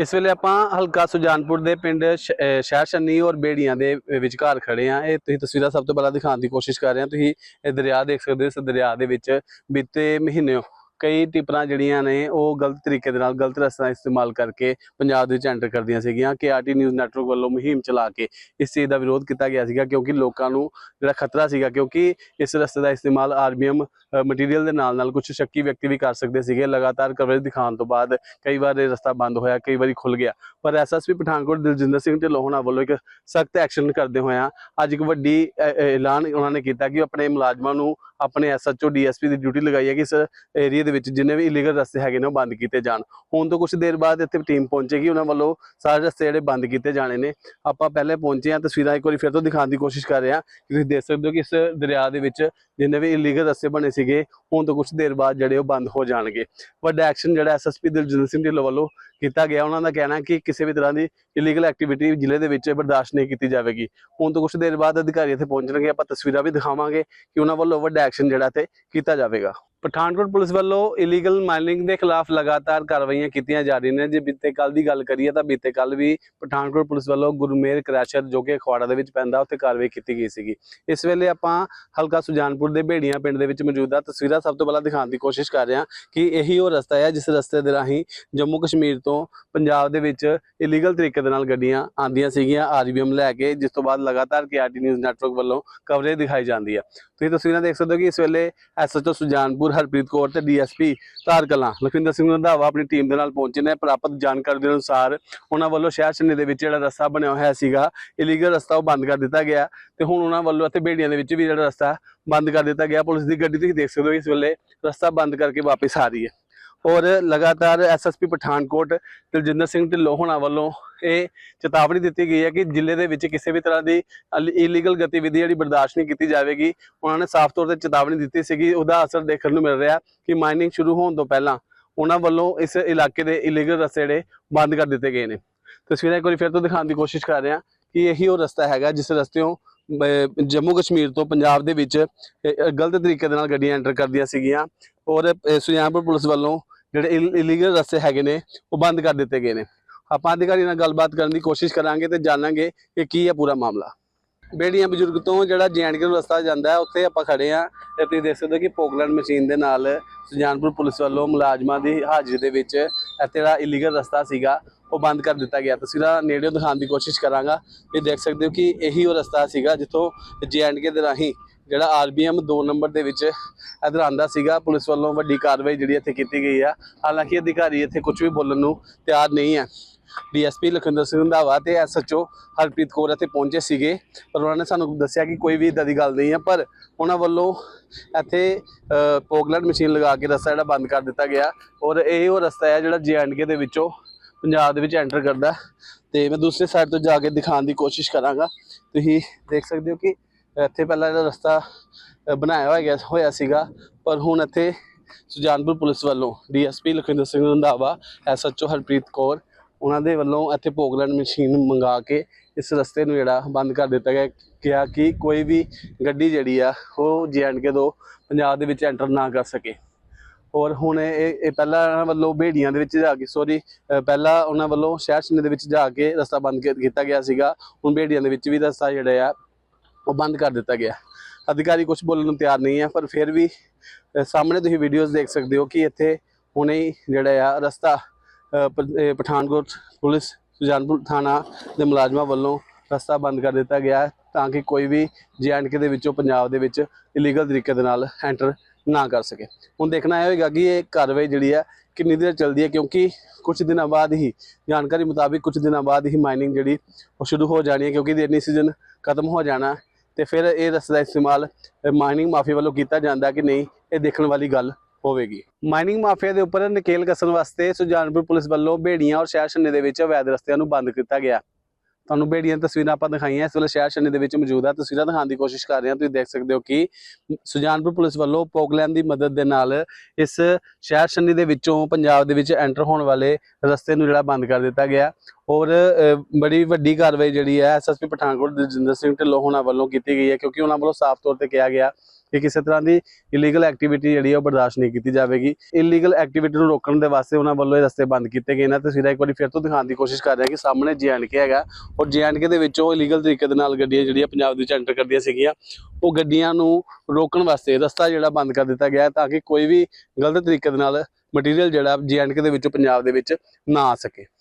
ਇਸ ਵੇਲੇ ਆਪਾਂ ਹਲਕਾ ਸੁਜਾਨਪੁਰ ਦੇ ਪਿੰਡ ਸ਼ਹਿਰ ਸ਼ੰਨੀ ਔਰ ਬੇੜੀਆਂ ਦੇ ਵਿਚਕਾਰ ਖੜੇ ਆ। ਇਹ ਤੁਸੀਂ ਤਸਵੀਰਾਂ ਸਭ ਤੋਂ ਪਹਿਲਾਂ ਦਿਖਾਉਣ ਦੀ ਕੋਸ਼ਿਸ਼ ਕਰ ਰਹੇ ਆ। ਤੁਸੀਂ ਇਹ ਦਰਿਆ ਦੇਖ ਸਕਦੇ ਹੋ। ਇਸ ਦਰਿਆ ਦੇ ਵਿੱਚ ਬੀਤੇ ਮਹੀਨੇ ਕਈ ਟਿਪਰਾਂ ਜਿਹੜੀਆਂ ਨੇ, ਉਹ ਗਲਤ ਤਰੀਕੇ ਦੇ ਨਾਲ, ਗਲਤ ਰਸਤਾ ਇਸਤੇਮਾਲ ਕਰਕੇ ਪੰਜਾਬ ਦੇ ਵਿੱਚ ਐਂਟਰ ਕਰਦੀਆਂ ਸੀਗੀਆਂ ਕਿ ਆਰਟੀ ਨਿਊਜ਼ ਨੈਟਵਰਕ ਵੱਲੋਂ ਮੁਹਿੰਮ ਚਲਾ ਕੇ ਇਸ ਚੀਜ਼ ਦਾ ਵਿਰੋਧ ਕੀਤਾ ਗਿਆ ਸੀਗਾ ਕਿਉਂਕਿ ਲੋਕਾਂ ਨੂੰ ਜਿਹੜਾ ਖਤਰਾ ਸੀਗਾ ਕਿਉਂਕਿ ਇਸ ਰਸਤੇ ਦਾ ਇਸਤੇਮਾਲ ਆਰਬੀਐਮ ਮਟੀਰੀਅਲ ਦੇ ਨਾਲ ਨਾਲ ਕੁਝ ਸ਼ੱਕੀ ਵਿਅਕਤੀ ਵੀ ਕਰ ਸਕਦੇ ਸੀਗੇ। ਲਗਾਤਾਰ ਕਵਰੇਜ ਦਿਖਾਉਣ ਤੋਂ ਬਾਅਦ ਕਈ ਵਾਰ ਇਹ ਰਸਤਾ ਬੰਦ ਹੋਇਆ, ਕਈ ਵਾਰੀ ਖੁੱਲ ਗਿਆ। ਪਰ ਐਸਐਸਪੀ ਪਠਾਨਕੋਟ ਦਿਲਜਿੰਦਰ ਸਿੰਘ ਢਿੱਲੋਂ ਵੱਲੋਂ ਇੱਕ ਸਖਤ ਐਕਸ਼ਨ ਕਰਦੇ ਹੋਇਆ ਅੱਜ ਇੱਕ ਵੱਡੀ ਐਲਾਨ ਉਹਨਾਂ ਨੇ ਕੀਤਾ ਕਿ ਆਪਣੇ ਮੁਲਾਜ਼ਮਾਂ ਨੂੰ ਆਪਣੇ ਐਸਐਚਓ ਡੀਐਸਪੀ ਦੀ ਡਿਊਟੀ ਲਗਾਈ ਹੈ ਕਿ ਇਸ ਏਰੀਆ ਦੇ ਵਿੱਚ ਜਿੰਨੇ ਵੀ ਇਲੀਗਲ ਰਸਤੇ ਹੈਗੇ ਨੇ ਉਹ ਬੰਦ ਕੀਤੇ ਜਾਣ। ਹੁਣ ਤੋਂ ਕੁਝ ਦੇਰ ਬਾਅਦ ਇੱਥੇ ਟੀਮ ਪਹੁੰਚੇਗੀ, ਉਹਨਾਂ ਵੱਲੋਂ ਸਾਰੇ ਰਸਤੇ ਜਿਹੜੇ ਬੰਦ ਕੀਤੇ ਜਾਣੇ ਨੇ। ਆਪਾਂ ਪਹਿਲੇ ਪਹੁੰਚੇ ਹਾਂ, ਤਸਵੀਰਾਂ ਇੱਕ ਵਾਰੀ ਫਿਰ ਤੋਂ ਦਿਖਾਉਣ ਦੀ ਕੋਸ਼ਿਸ਼ ਕਰ ਰਹੇ ਹਾਂ ਕਿ ਤੁਸੀਂ ਦੇਖ ਸਕਦੇ ਹੋ ਕਿ ਇਸ ਦਰਿਆ ਦੇ ਵਿੱਚ ਜਿੰਨੇ ਵੀ ਇਲੀਗਲ ਰਸਤੇ ਬਣੇ ਸੀਗੇ, ਹੁਣ ਤੋਂ ਕੁਝ ਦੇਰ ਬਾਅਦ ਜਿਹੜੇ ਉਹ ਬੰਦ ਹੋ ਜਾਣਗੇ। ਵੱਡਾ ਐਕਸ਼ਨ ਜਿਹੜਾ ਐਸਐਸਪੀ ਦਿਲਜਿੰਦਰ ਸਿੰਘ ਢਿੱਲੋਂ ਵੱਲੋਂ ਕੀਤਾ ਗਿਆ। ਉਹਨਾਂ ਦਾ ਕਹਿਣਾ ਕਿ ਕਿਸੇ ਵੀ ਤਰ੍ਹਾਂ ਦੀ ਇਲੀਗਲ ਐਕਟੀਵਿਟੀ ਜ਼ਿਲ੍ਹੇ ਦੇ ਵਿੱਚ ਬਰਦਾਸ਼ਤ ਨਹੀਂ ਕੀਤੀ ਜਾਵੇਗੀ। ਹੁਣ ਤੋਂ ਕੁਝ ਦੇਰ ਬਾਅਦ ਅਧਿਕਾਰੀ ਇੱਥੇ ਪਹੁੰਚਣਗੇ। ਆਪਾਂ ਤਸਵੀਰਾਂ ਵੀ ਦਿਖਾਵਾਂਗੇ ਕਿ ਉਹਨਾਂ ਵੱਲੋਂ ਵੱਡਾ ਐਕਸ਼ਨ ਜਿਹੜਾ ਤੇ ਕੀਤਾ ਜਾਵੇਗਾ। ਪਠਾਨਕੋਟ ਪੁਲਿਸ ਵੱਲੋਂ ਇਲੀਗਲ ਮਾਈਨਿੰਗ ਦੇ ਖਿਲਾਫ ਲਗਾਤਾਰ ਕਾਰਵਾਈਆਂ ਕੀਤੀਆਂ ਜਾ ਰਹੀਆਂ ਨੇ। ਜੇ ਬੀਤੇ ਕੱਲ ਦੀ ਗੱਲ ਕਰੀਏ ਤਾਂ ਬੀਤੇ ਕੱਲ ਵੀ ਪਠਾਨਕੋਟ ਪੁਲਿਸ ਵੱਲੋਂ ਗੁਰਮੇਰ ਕ੍ਰੈਸ਼ਰ ਜੋ ਕਿ ਅਖਵਾੜਾ ਦੇ ਵਿੱਚ ਪੈਂਦਾ, ਉੱਥੇ ਕਾਰਵਾਈ ਕੀਤੀ ਗਈ ਸੀਗੀ। ਇਸ ਵੇਲੇ ਆਪਾਂ ਹਲਕਾ ਸੁਜਾਨਪੁਰ ਦੇ ਭੇੜੀਆਂ ਪਿੰਡ ਦੇ ਵਿੱਚ ਮੌਜੂਦਾ ਤਸਵੀਰਾਂ ਸਭ ਤੋਂ ਪਹਿਲਾਂ ਦਿਖਾਉਣ ਦੀ ਕੋਸ਼ਿਸ਼ ਕਰ ਰਹੇ ਹਾਂ ਕਿ ਇਹੀ ਉਹ ਰਸਤਾ ਹੈ ਜਿਸ ਰਸਤੇ ਦੇ ਰਾਹੀਂ ਜੰਮੂ ਕਸ਼ਮੀਰ ਤੋਂ ਪੰਜਾਬ ਦੇ ਵਿੱਚ ਇਲੀਗਲ ਤਰੀਕੇ ਦੇ ਨਾਲ ਗੱਡੀਆਂ ਆਉਂਦੀਆਂ ਸੀਗੀਆਂ ਆਰਬੀਐਮ ਲੈ ਕੇ, ਜਿਸ ਤੋਂ ਬਾਅਦ ਲਗਾਤਾਰ ਕੇਆਰਟੀ ਨਿਊਜ਼ ਨੈਟਵਰਕ ਵੱਲੋਂ ਕਵਰੇਜ ਦਿਖਾਈ ਜਾਂਦੀ ਹੈ ਤੁਸੀਂ ਤਸਵੀਰਾਂ ਦੇਖ ਸਕਦੇ ਹੋ ਕਿ ਇਸ ਵੇਲੇ ਐਸਐਚਓ ਸੁਜਾਨਪੁਰ ਹਰਪ੍ਰੀਤ ਕੌਰ ਤੇ ਡੀਐਸਪੀ ਧਾਰ ਕਲਾਂ। ਲਖਵਿੰਦਰ ਸਿੰਘ ਰੰਧਾਵਾ ਆਪਣੀ ਟੀਮ ਦੇ ਨਾਲ ਪਹੁੰਚੇ ਨੇ। ਪ੍ਰਾਪਤ ਜਾਣਕਾਰੀ ਦੇ ਅਨੁਸਾਰ ਉਹਨਾਂ ਵੱਲੋਂ ਸ਼ਹਿਰ ਛੰਨੇ ਦੇ ਵਿੱਚ ਜਿਹੜਾ ਰਸਤਾ ਬਣਿਆ ਹੋਇਆ ਸੀਗਾ ਇਲੀਗਲ ਰਸਤਾ ਉਹ ਬੰਦ ਕਰ ਦਿੱਤਾ ਗਿਆ। ਤੇ ਹੁਣ ਉਹਨਾਂ ਵੱਲੋਂ ਇੱਥੇ ਬੇੜੀਆਂ ਦੇ ਵਿੱਚ ਵੀ ਜਿਹੜਾ ਰਸਤਾ ਬੰਦ ਕਰ ਦਿੱਤਾ ਗਿਆ। ਪੁਲਿਸ ਦੀ ਗੱਡੀ ਤੁਸੀਂ ਦੇਖ ਸਕਦੇ ਹੋ ਇਸ ਵੇਲੇ ਰਸਤਾ ਬੰਦ ਕਰਕੇ ਵਾਪਸ ਆ ਰਹੀ ਹੈ। ਔਰ ਲਗਾਤਾਰ ਐਸਐਸਪੀ ਪਠਾਨਕੋਟ ਦਿਲਜਿੰਦਰ ਸਿੰਘ ਢਿੱਲੋਂ ਹੋਣਾ ਵੱਲੋਂ ਇਹ ਚੇਤਾਵਨੀ ਦਿੱਤੀ ਗਈ ਹੈ ਕਿ ਜ਼ਿਲ੍ਹੇ ਦੇ ਵਿੱਚ ਕਿਸੇ ਵੀ ਤਰ੍ਹਾਂ ਦੀ ਇਲੀਗਲ ਗਤੀਵਿਧੀ ਜਿਹੜੀ ਬਰਦਾਸ਼ਤ ਨਹੀਂ ਕੀਤੀ ਜਾਵੇਗੀ। ਉਹਨਾਂ ਨੇ ਸਾਫ਼ ਤੌਰ ਤੇ ਚੇਤਾਵਨੀ ਦਿੱਤੀ ਸੀਗੀ। ਉਹਦਾ ਅਸਰ ਦੇਖਣ ਨੂੰ ਮਿਲ ਰਿਹਾ ਕਿ ਮਾਈਨਿੰਗ ਸ਼ੁਰੂ ਹੋਣ ਤੋਂ ਪਹਿਲਾਂ ਉਹਨਾਂ ਵੱਲੋਂ ਇਸ ਇਲਾਕੇ ਦੇ ਇਲੀਗਲ ਰਸਤੇ ਜਿਹੜੇ ਬੰਦ ਕਰ ਦਿੱਤੇ ਗਏ ਨੇ। ਤਸਵੀਰਾਂ ਇੱਕ ਵਾਰੀ ਫਿਰ ਤੋਂ ਦਿਖਾਉਣ ਦੀ ਕੋਸ਼ਿਸ਼ ਕਰ ਰਹੇ ਹਾਂ ਕਿ ਇਹੀ ਉਹ ਰਸਤਾ ਹੈਗਾ ਜਿਸ ਰਸਤਿਓਂ ਜੰਮੂ ਕਸ਼ਮੀਰ ਤੋਂ ਪੰਜਾਬ ਦੇ ਵਿੱਚ ਗਲਤ ਤਰੀਕੇ ਦੇ ਨਾਲ ਗੱਡੀਆਂ ਐਂਟਰ ਕਰਦੀਆਂ ਸੀਗੀਆਂ। ਔਰ ਸੁਜਾਨਪੁਰ ਪੁਲਿਸ ਵੱਲੋਂ ਜਿਹੜੇ ਇਲੀਗਲ ਰਸਤੇ ਹੈਗੇ ਨੇ, ਉਹ ਬੰਦ ਕਰ ਦਿੱਤੇ ਗਏ ਨੇ। ਆਪਾਂ ਅਧਿਕਾਰੀ ਨਾਲ ਗੱਲਬਾਤ ਕਰਨ ਦੀ ਕੋਸ਼ਿਸ਼ ਕਰਾਂਗੇ ਤੇ ਜਾਣਾਂਗੇ ਕਿ ਕੀ ਹੈ ਪੂਰਾ ਮਾਮਲਾ। ਬੇੜੀਆਂ ਬਜ਼ੁਰਗ ਤੋਂ ਜਿਹੜਾ ਜੈਂਡਕੇ ਨੂੰ ਰਸਤਾ ਜਾਂਦਾ ਹੈ, ਉੱਥੇ ਆਪਾਂ ਖੜੇ ਆ ਤੇ ਤੁਸੀਂ ਦੇਖ ਸਕਦੇ ਹੋ ਕਿ ਪੋਕਲੈਂਡ ਮਸ਼ੀਨ ਦੇ ਨਾਲ ਸੁਜਾਨਪੁਰ ਪੁਲਿਸ ਵੱਲੋਂ ਮੁਲਾਜ਼ਮਾਂ ਦੀ ਹਾਜ਼ਰੀ ਦੇ ਵਿੱਚ ਇੱਥੇ ਜਿਹੜਾ ਇਲੀਗਲ ਰਸਤਾ ਸੀਗਾ, ਉਹ ਬੰਦ ਕਰ ਦਿੱਤਾ ਗਿਆ। ਤਸਵੀਰਾਂ ਨੇੜਿਓਂ ਦਿਖਾਉਣ ਦੀ ਕੋਸ਼ਿਸ਼ ਕਰਾਂਗਾ ਇਹ ਦੇਖ ਸਕਦੇ ਹੋ ਕਿ ਇਹੀ ਉਹ ਰਸਤਾ ਸੀਗਾ ਜਿੱਥੋਂ ਜੈਂਡਕੇ ਦੇ ਰਾਹੀਂ ਜਿਹੜਾ ਆਰਬੀਐਮ 2 ਨੰਬਰ ਦੇ ਵਿੱਚ ਇਧਰ ਆਂਦਾ ਸੀਗਾ, ਪੁਲਿਸ ਵੱਲੋਂ ਵੱਡੀ ਕਾਰਵਾਈ ਜਿਹੜੀ ਇੱਥੇ ਕੀਤੀ ਗਈ ਆ। ਹਾਲਾਂਕਿ ਅਧਿਕਾਰੀ ਇੱਥੇ ਕੁਝ ਵੀ ਬੋਲਣ ਨੂੰ ਤਿਆਰ ਨਹੀਂ ਹੈ ਡੀਐਸਪੀ ਲਖਿੰਦਰ ਸਿੰਘ ਰੰਧਾਵਾ ਤੇ ਐਸਐਚਓ ਹਰਪ੍ਰੀਤ ਕੌਰ ਇੱਥੇ ਪਹੁੰਚੇ ਸੀਗੇ, ਪਰ ਉਹਨਾਂ ਨੇ ਸਾਨੂੰ ਦੱਸਿਆ ਕਿ ਕੋਈ ਵੀ ਇਦਾਂ ਦੀ ਗੱਲ ਨਹੀਂ ਹੈ ਪਰ ਉਹਨਾਂ ਵੱਲੋਂ ਇੱਥੇ ਪੋਗਲੈਂਡ ਮਸ਼ੀਨ ਲਗਾ ਕੇ ਰਸਤਾ ਜਿਹੜਾ ਬੰਦ ਕਰ ਦਿੱਤਾ ਗਿਆ। ਔਰ ਇਹ ਉਹ ਰਸਤਾ ਹੈ ਜਿਹੜਾ ਜੀਐਨਕੇ ਦੇ ਵਿੱਚੋਂ ਪੰਜਾਬ ਦੇ ਵਿੱਚ ਐਂਟਰ ਕਰਦਾ। ਹੈ। ਤੇ ਮੈਂ ਦੂਸਰੇ ਸਾਈਡ ਤੋਂ ਜਾ ਕੇ ਦਿਖਾਉਣ ਦੀ ਕੋਸ਼ਿਸ਼ ਕਰਾਂਗਾ। ਤੁਸੀਂ ਦੇਖ ਸਕਦੇ ਹੋ ਕਿ ਇੱਥੇ ਪਹਿਲਾਂ ਜਿਹੜਾ ਰਸਤਾ ਬਣਾਇਆ ਹੋਇਆ ਗਿਆ- ਹੋਇਆ ਸੀਗਾ। ਪਰ ਹੁਣ ਇੱਥੇ ਸੁਜਾਨਪੁਰ ਪੁਲਿਸ ਵੱਲੋਂ ਡੀਐਸਪੀ ਲਖਵਿੰਦਰ ਸਿੰਘ ਰੰਧਾਵਾ ਐਸਐਚਓ ਹਰਪ੍ਰੀਤ ਕੌਰ, ਉਹਨਾਂ ਦੇ ਵੱਲੋਂ ਇੱਥੇ ਪੋਗਲੈਂਡ ਮਸ਼ੀਨ ਮੰਗਾ ਕੇ ਇਸ ਰਸਤੇ ਨੂੰ ਜਿਹੜਾ ਬੰਦ ਕਰ ਦਿੱਤਾ ਗਿਆ। ਕਿਹਾ ਕਿ ਕੋਈ ਵੀ ਗੱਡੀ ਜਿਹੜੀ ਆ, ਉਹ ਜੀਐਨਕੇ ਤੋਂ ਪੰਜਾਬ ਦੇ ਵਿੱਚ ਐਂਟਰ ਨਾ ਕਰ ਸਕੇ। ਔਰ ਹੁਣ ਇਹ ਇਹ ਪਹਿਲਾਂ ਉਹਨਾਂ ਵੱਲੋਂ ਬੇੜੀਆਂ ਦੇ ਵਿੱਚ ਜਾ ਕੇ ਸੋਰੀ ਪਹਿਲਾਂ ਉਹਨਾਂ ਵੱਲੋਂ ਸ਼ਹਿਰ ਛੰਨੇ ਦੇ ਵਿੱਚ ਜਾ ਕੇ ਰਸਤਾ ਬੰਦ ਕੀਤਾ ਗਿਆ ਸੀਗਾ। ਹੁਣ ਬੇੜੀਆਂ ਦੇ ਵਿੱਚ ਵੀ ਰਸਤਾ ਜਿਹੜਾ ਆ ਉਹ ਬੰਦ ਕਰ ਦਿੱਤਾ ਗਿਆ। ਅਧਿਕਾਰੀ ਕੁਝ ਬੋਲਣ ਨੂੰ ਤਿਆਰ ਨਹੀਂ ਹੈ, ਪਰ ਫਿਰ ਵੀ ਸਾਹਮਣੇ ਤੁਸੀਂ ਵੀਡੀਓਜ਼ ਦੇਖ ਸਕਦੇ ਹੋ ਕਿ ਇੱਥੇ ਹੁਣੇ ਹੀ ਜਿਹੜਾ ਆ, ਰਸਤਾ ਪਠਾਨਕੋਟ ਪੁਲਿਸ ਸੁਜਾਨਪੁਰ ਥਾਣਾ ਦੇ ਮੁਲਾਜ਼ਮਾਂ ਵੱਲੋਂ ਰਸਤਾ ਬੰਦ ਕਰ ਦਿੱਤਾ ਗਿਆ ਤਾਂ ਕਿ ਕੋਈ ਵੀ ਜੀਐਨਕੇ ਦੇ ਵਿੱਚੋਂ ਪੰਜਾਬ ਦੇ ਵਿੱਚ ਇਲੀਗਲ ਤਰੀਕੇ ਦੇ ਨਾਲ ਐਂਟਰ ਨਾ ਕਰ ਸਕੇ। ਹੁਣ ਦੇਖਣਾ ਇਹ ਹੋਏਗਾ ਕਿ ਇਹ ਕਾਰਵਾਈ ਜਿਹੜੀ ਹੈ ਕਿੰਨੀ ਦੇਰ ਚੱਲਦੀ ਹੈ, ਕਿਉਂਕਿ ਕੁਝ ਦਿਨਾਂ ਬਾਅਦ ਹੀ, ਜਾਣਕਾਰੀ ਮੁਤਾਬਿਕ ਕੁਝ ਦਿਨਾਂ ਬਾਅਦ ਹੀ ਮਾਈਨਿੰਗ ਜਿਹੜੀ ਉਹ ਸ਼ੁਰੂ ਹੋ ਜਾਣੀ ਹੈ, ਕਿਉਂਕਿ ਰੇਨੀ ਸੀਜ਼ਨ ਖਤਮ ਹੋ ਜਾਣਾ ਤੇ ਫਿਰ ਇਹ ਰਸਤੇ ਦਾ ਇਸਤੇਮਾਲ ਮਾਈਨਿੰਗ ਮਾਫੀਆ ਵੱਲੋਂ ਕੀਤਾ ਜਾਂਦਾ ਕਿ ਨਹੀਂ, ਇਹ ਦੇਖਣ ਵਾਲੀ ਗੱਲ ਹੋਵੇਗੀ। ਮਾਈਨਿੰਗ ਮਾਫੀਆ ਦੇ ਉੱਪਰ ਨਕੇਲ ਕੱਸਣ ਵਾਸਤੇ ਸੁਜਾਨਪੁਰ ਪੁਲਿਸ ਵੱਲੋਂ ਬੇੜੀਆਂ ਔਰ ਸ਼ਹਿਰ ਛੰਨੇ ਦੇ ਵਿੱਚ ਅਵੈਧ ਰਸਤਿਆਂ ਨੂੰ ਬੰਦ ਕੀਤਾ ਗਿਆ। ਤੁਹਾਨੂੰ ਬੇੜੀਆਂ ਤਸਵੀਰਾਂ ਆਪਾਂ ਦਿਖਾਈਆਂ, ਇਸ ਵੇਲੇ ਸ਼ਹਿਰ ਛੰਨੇ ਦੇ ਵਿੱਚ ਮੌਜੂਦ ਆ। ਤਸਵੀਰਾਂ ਦਿਖਾਉਣ ਦੀ ਕੋਸ਼ਿਸ਼ ਕਰ ਰਹੇ ਹਾਂ। ਤੁਸੀਂ ਦੇਖ ਸਕਦੇ ਹੋ ਕਿ ਸੁਜਾਨਪੁਰ ਪੁਲਿਸ ਵੱਲੋਂ ਪੋਗਲੈਂਡ ਦੀ ਮਦਦ ਦੇ ਨਾਲ ਇਸ ਸ਼ਹਿਰ ਸ਼ਨੀ ਦੇ ਵਿੱਚੋਂ ਪੰਜਾਬ ਦੇ ਵਿੱਚ ਐਂਟਰ ਹੋਣ ਵਾਲੇ ਰਸਤੇ ਨੂੰ ਜਿਹੜਾ ਬੰਦ ਕਰ ਦਿੱਤਾ ਗਿਆ। ਔਰ ਬੜੀ ਵੱਡੀ ਕਾਰਵਾਈ ਜਿਹੜੀ ਹੈ ਐਸਐਸਪੀ ਪਠਾਨਕੋਟ ਦਜਿੰਦਰ ਸਿੰਘ ਢਿੱਲੋਂ ਹੋਣਾ ਵੱਲੋਂ ਕੀਤੀ ਗਈ ਹੈ, ਕਿਉਂਕਿ ਉਹਨਾਂ ਵੱਲੋਂ ਸਾਫ਼ ਤੌਰ ਤੇ ਕਿਹਾ ਗਿਆ ਕਿ ਕਿਸੇ ਤਰ੍ਹਾਂ ਦੀ ਇਲੀਗਲ ਐਕਟੀਵਿਟੀ ਜਿਹੜੀ ਆ ਉਹ ਬਰਦਾਸ਼ਤ ਨਹੀਂ ਕੀਤੀ ਜਾਵੇਗੀ। ਇਲੀਗਲ ਐਕਟੀਵਿਟੀ ਨੂੰ ਰੋਕਣ ਦੇ ਵਾਸਤੇ ਉਹਨਾਂ ਵੱਲੋਂ ਇਹ ਰਸਤੇ ਬੰਦ ਕੀਤੇ ਗਏ ਨੇ ਤਸਵੀਰਾਂ ਇੱਕ ਵਾਰੀ ਫਿਰ ਤੋਂ ਦਿਖਾਉਣ ਦੀ ਕੋਸ਼ਿਸ਼ ਕਰ ਰਿਹਾ ਕਿ ਸਾਹਮਣੇ ਜੀਐਨਕੇ ਹੈਗਾ ਔਰ ਜੀਐਨਕੇ ਦੇ ਵਿੱਚੋਂ ਇਲੀਗਲ ਤਰੀਕੇ ਦੇ ਨਾਲ ਗੱਡੀਆਂ ਜਿਹੜੀਆਂ ਪੰਜਾਬ ਦੇ ਵਿੱਚ ਐਂਟਰ ਕਰਦੀਆਂ ਸੀਗੀਆਂ, ਉਹ ਗੱਡੀਆਂ ਨੂੰ ਰੋਕਣ ਵਾਸਤੇ ਰਸਤਾ ਜਿਹੜਾ ਬੰਦ ਕਰ ਦਿੱਤਾ ਗਿਆ ਹੈ ਤਾਂ ਕਿ ਕੋਈ ਵੀ ਗਲਤ ਤਰੀਕੇ ਦੇ ਨਾਲ ਮਟੀਰੀਅਲ ਜਿਹੜਾ ਜੀਐਨਕੇ ਦੇ ਵਿੱਚੋਂ ਪੰਜਾਬ ਦੇ ਵਿੱਚ ਨਾ ਆ ਸਕੇ।